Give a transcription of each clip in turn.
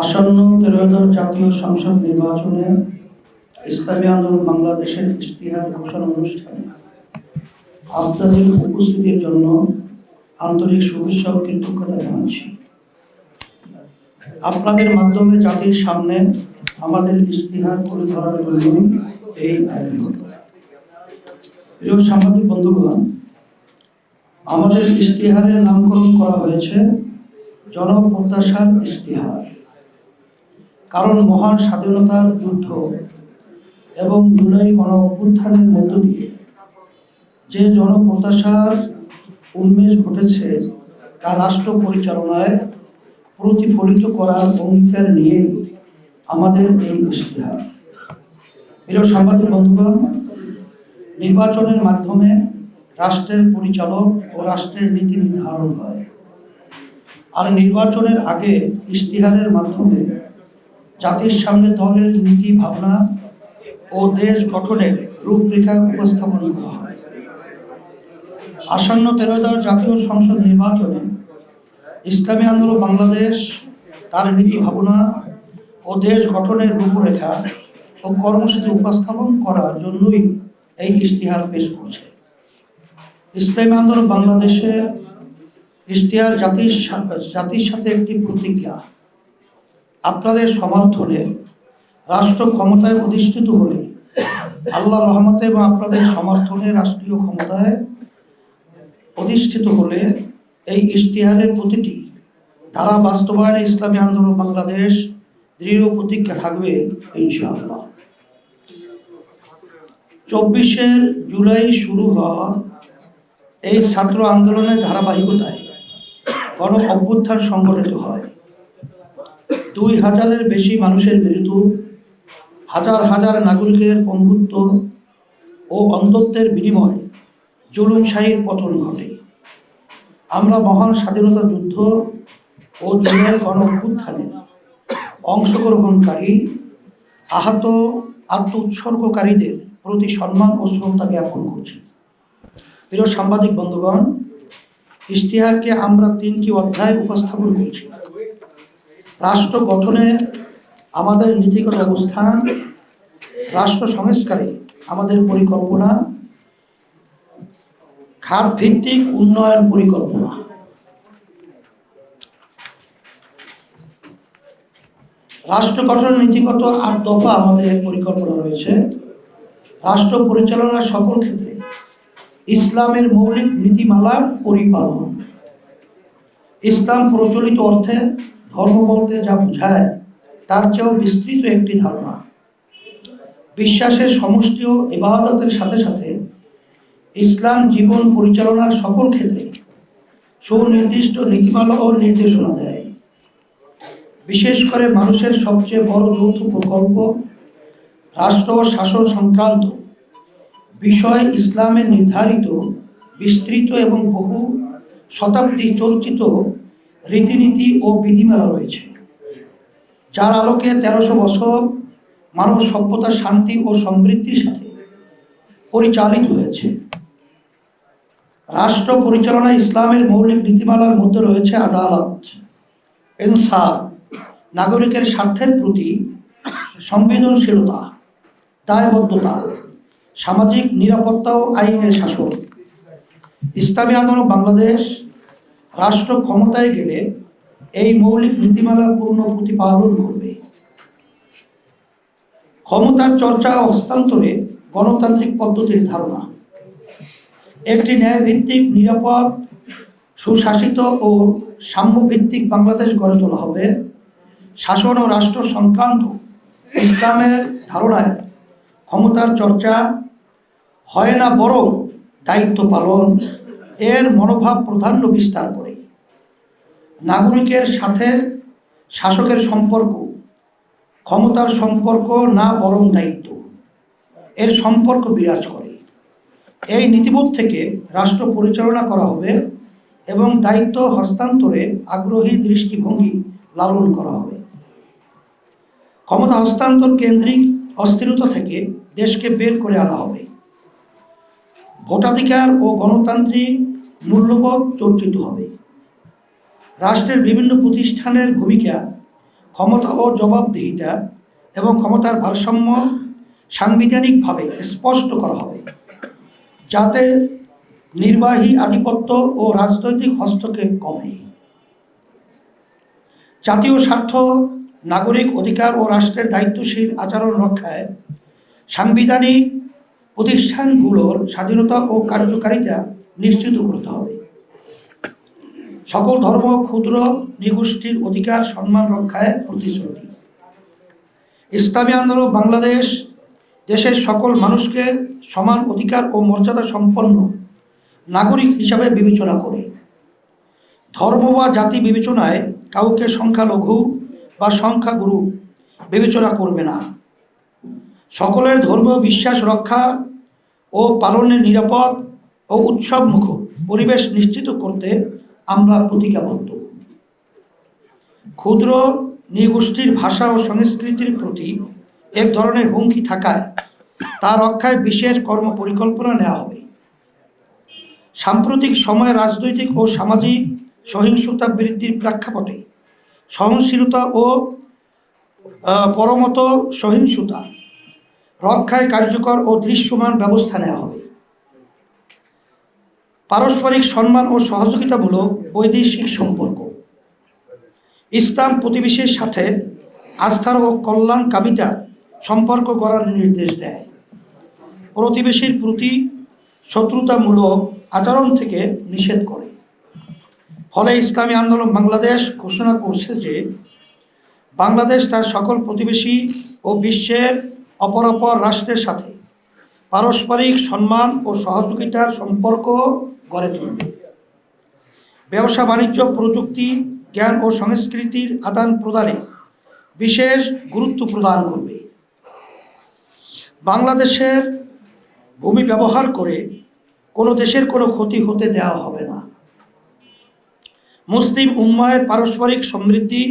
আসন্ন ত্রয়োদশ জাতীয় সংসদ নির্বাচনে ইসলামী আন্দোলন বাংলাদেশের ইশতিহার ঘোষণা অনুষ্ঠানে। আপনাদের উপস্থিতির জন্য আন্তরিক শুভেচ্ছা ও কৃতজ্ঞতা জানাচ্ছি। আপনাদের মাধ্যমে জাতির সামনে আমাদের ইশতিহার তুলে ধরার জন্য এই আয়োজন। প্রিয় সাংবাদিক বন্ধুগণ, আমাদের ইশতিহারের নামকরণ করা হয়েছে জনপ্রত্যাশার ইশতিহার। কারণ মহান স্বাধীনতার যুদ্ধ এবং জুলাই গণ অভ্যুত্থানের মধ্য দিয়ে যে জনপ্রত্যাশার উন্মেষ ঘটেছে তা রাষ্ট্র পরিচালনায় প্রতিফলিত করার অঙ্গীকার নিয়ে আমাদের এই ইশতেহার। প্রিয় সাংবাদিক বন্ধুগণ, নির্বাচনের মাধ্যমে রাষ্ট্রের পরিচালক ও রাষ্ট্রের নীতি নির্ধারণ হয়। আর নির্বাচনের আগে ইশতিহারের মাধ্যমে জাতির সামনে দলের নীতি, ভাবনা ও দেশ গঠনের রূপরেখা উপস্থাপন করা হয়। আসন্ন তেরোদশ জাতীয় সংসদ নির্বাচনে ইসলামী আন্দোলন বাংলাদেশ, তার নীতি, ভাবনা ও দেশ গঠনের রূপরেখা ও কর্মসূচি উপস্থাপন করার জন্যই এই ইশতিহার পেশ করছে। ইসলামী আন্দোলন বাংলাদেশের ইশতিহার জাতির জাতির সাথে একটি প্রতিজ্ঞা আপনাদের সমর্থনে রাষ্ট্র ক্ষমতায় অধিষ্ঠিত হলে আল্লাহ রহমতে এবং আপনাদের সমর্থনে রাষ্ট্রীয় ক্ষমতায় অধিষ্ঠিত হলে এই ইশতিহারের প্রতিটি ধারা বাস্তবায়নে ইসলামী আন্দোলন বাংলাদেশ দৃঢ় প্রতিজ্ঞা থাকবে ইনশাআল্লাহ। চব্বিশের জুলাই শুরু হওয়া এই ছাত্র আন্দোলনের ধারাবাহিকতায় গণ অভ্যুত্থান সংগঠিত হয়। দুই হাজারের বেশি মানুষের মৃত্যু, হাজার হাজার নাগরিকের পঙ্গুত্ব ও অন্ধত্বের বিনিময়ে জুলুমশাহীর পতন ঘটে। আমরা মহান স্বাধীনতা যুদ্ধ ও জুলাই গণ অভ্যুত্থানে অংশগ্রহণকারী, আহত আত্ম উৎসর্গকারীদের প্রতি সম্মান ও শ্রদ্ধা জ্ঞাপন করছি। প্রিয় সাংবাদিক বন্ধুগণ, ইশতিহারকে আমরা তিনটি অধ্যায় উপস্থাপন করছি। রাষ্ট্র গঠনে আমাদের নীতিগত অবস্থান, রাষ্ট্র সংস্কারে আমাদের পরিকল্পনা খাত ভিত্তিক উন্নয়ন পরিকল্পনা। রাষ্ট্র গঠনের নীতিগত আট দফা আমাদের পরিকল্পনা রয়েছে। রাষ্ট্র পরিচালনার সকল ক্ষেত্রে ইসলামের মৌলিক নীতিমালার পরিপালন। ইসলাম প্রচলিত অর্থে ধর্ম বলতে যা বোঝায়, তার চেয়েও বিস্তৃত একটি ধারণা। বিশ্বাসের সমষ্টি ও ইবাদতের সাথে সাথে ইসলাম জীবন পরিচালনার সকল ক্ষেত্রে সুনির্দিষ্ট নীতিমালা ও নির্দেশনা দেয়। বিশেষ করে মানুষের সবচেয়ে বড় যৌথ প্রকল্প রাষ্ট্র ও শাসন সংক্রান্ত। বিষয় ইসলামের নির্ধারিত, বিস্তৃত এবং বহু শতাব্দী চর্চিত রীতিনীতি ও বিধিমালা রয়েছে। যার আলোকে তেরোশো বছর মানব সভ্যতা শান্তি ও সমৃদ্ধির সাথে পরিচালিত হয়েছে। রাষ্ট্র পরিচালনায় ইসলামের মৌলিক নীতিমালার মধ্যে রয়েছে আদালত ইনসাফ নাগরিকের স্বার্থের প্রতি সংবেদনশীলতা, দায়বদ্ধতা, সামাজিক নিরাপত্তা ও আইনের শাসন। ইসলামী আন্দোলন বাংলাদেশ রাষ্ট্র ক্ষমতায় গেলে এই মৌলিক নীতিমালা পূর্ণ প্রতিপালন করবে। ক্ষমতার চর্চা হস্তান্তরে গণতান্ত্রিক পদ্ধতির ধারণা। একটি ন্যায়ভিত্তিক, নিরাপদ, সুশাসিত ও সাম্যভিত্তিক বাংলাদেশ গড়ে তোলা হবে। শাসন ও রাষ্ট্র সংক্রান্ত ইসলামের ধারণায় ক্ষমতার চর্চা হয় না বরং দায়িত্ব পালন। এর মনোভাব প্রাধান্য বিস্তার করে। নাগরিকের সাথে শাসকের সম্পর্ক, ক্ষমতার সম্পর্ক না বরং দায়িত্ব। এর সম্পর্ক বিরাজ করে। এই নীতিবোধ থেকে রাষ্ট্র পরিচালনা করা হবে এবং দায়িত্ব হস্তান্তরে আগ্রহী দৃষ্টিভঙ্গি লালন করা হবে। ক্ষমতা হস্তান্তর কেন্দ্রিক অস্থিরতা থেকে দেশকে বের করে আনা হবে। ভোটাধিকার ও গণতান্ত্রিক মূল্যবোধ চর্চিত হবে। রাষ্ট্রের বিভিন্ন প্রতিষ্ঠানের ভূমিকা, ক্ষমতা ও জবাবদিহিতা এবং ক্ষমতার ভারসাম্য সাংবিধানিকভাবে স্পষ্ট করা হবে, যাতে নির্বাহী আধিপত্য ও রাজনৈতিক হস্তক্ষেপ কমে। জাতীয় স্বার্থ, নাগরিক অধিকার ও রাষ্ট্রের দায়িত্বশীল আচরণ রক্ষায় সাংবিধানিক প্রতিষ্ঠানগুলোর স্বাধীনতা ও কার্যকারিতা নিশ্চিত করতে হবে। সকল ধর্ম ক্ষুদ্র, নিগোষ্ঠীর অধিকার, সম্মান রক্ষায় প্রতিশ্রুতি। ইসলামী আন্দোলন বাংলাদেশ দেশের সকল মানুষকে সমান অধিকার ও মর্যাদা সম্পন্ন নাগরিক হিসাবে বিবেচনা করে। ধর্ম বা জাতি বিবেচনায় কাউকে সংখ্যালঘু বা সংখ্যাগুরু বিবেচনা করবে না। সকলের ধর্মীয় বিশ্বাস রক্ষা ও পালনের নিরাপদ ও উৎসবমুখ পরিবেশ নিশ্চিত করতে আমরা প্রতিজ্ঞাবদ্ধ। ক্ষুদ্র নৃগোষ্ঠীর ভাষা ও সংস্কৃতির প্রতি এক ধরনের হুমকি থাকায় তা রক্ষায় বিশেষ কর্ম পরিকল্পনা নেওয়া হবে। সাম্প্রতিক সময়ে রাজনৈতিক ও সামাজিক সহিংসতা বৃদ্ধির প্রেক্ষাপটে সহনশীলতা ও পরমত সহিংসতা রক্ষায় কার্যকর ও দৃশ্যমান ব্যবস্থা নেওয়া হবে। পারস্পরিক সম্মান ও সহযোগিতামূলক বৈদেশিক সম্পর্ক। ইসলাম প্রতিবেশীর সাথে আস্থার ও কল্যাণ কামিতা সম্পর্ক করার নির্দেশ দেয়। প্রতিবেশীর প্রতি শত্রুতামূলক আচরণ থেকে নিষেধ করে। ফলে ইসলামী আন্দোলন বাংলাদেশ ঘোষণা করছে যে বাংলাদেশ তার সকল প্রতিবেশী ও বিশ্বের অপর অপর রাষ্ট্রের সাথে পারস্পরিক সম্মান ও সহযোগিতার সম্পর্ক গড়ে তুলবে। ব্যবসা বাণিজ্য, প্রযুক্তি, জ্ঞান ও সংস্কৃতির আদান প্রদানে বিশেষ গুরুত্ব প্রদান করবে। বাংলাদেশের ভূমি ব্যবহার করে কোনো দেশের কোনো ক্ষতি হতে দেওয়া হবে না। মুসলিম উম্মায়ের পারস্পরিক সমৃদ্ধি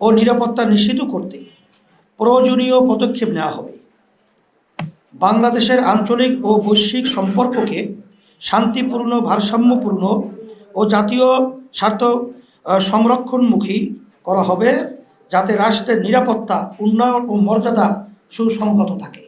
ও নিরাপত্তা নিশ্চিত করতে প্রয়োজনীয় পদক্ষেপ নেওয়া হবে। বাংলাদেশের আঞ্চলিক ও বৈশ্বিক সম্পর্ককে শান্তিপূর্ণ, ভারসাম্যপূর্ণ ও জাতীয় স্বার্থ সংরক্ষণমুখী করা হবে যাতে রাষ্ট্রের নিরাপত্তা, উন্নয়ন ও মর্যাদা সুসংহত থাকে।